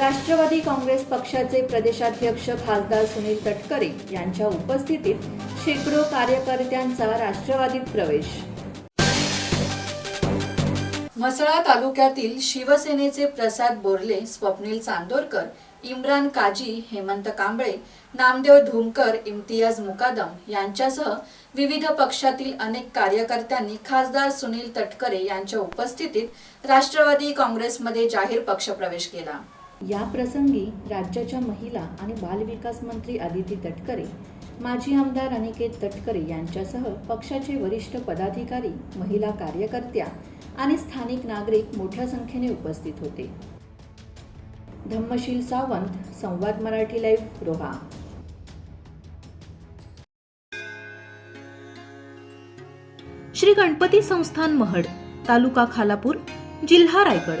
राष्ट्रवादी काँग्रेस पक्षाचे प्रदेशाध्यक्ष खासदार सुनील तटकरे यांच्या उपस्थितीत शेकडो कार्यकर्त्यांचा राष्ट्रवादीत प्रवेश. म्हसळा तालुक्यातील शिवसेनेचे प्रसाद बोरले स्वप्नील चांदोरकर इम्रान काजी हेमंत कांबळे नामदेव धुमकर इम्तियाज मुकादम यांच्यासह विविध पक्षातील अनेक कार्यकर्त्यांनी खासदार सुनील तटकरे यांच्या उपस्थितीत राष्ट्रवादी काँग्रेसमध्ये जाहीर पक्षप्रवेश केला. या प्रसंगी राज्याच्या महिला आणि बालविकास मंत्री आदिती तटकरे माजी आमदार अनिकेत तटकरे यांच्यासह पक्षाचे वरिष्ठ पदाधिकारी महिला कार्यकर्त्या आणि स्थानिक नागरिक मोठ्या संख्येने उपस्थित होते. धम्मशील सावंत संवाद मराठी लाईव्ह रोहा. श्री गणपती संस्थान महड तालुका खालापूर जिल्हा रायगड.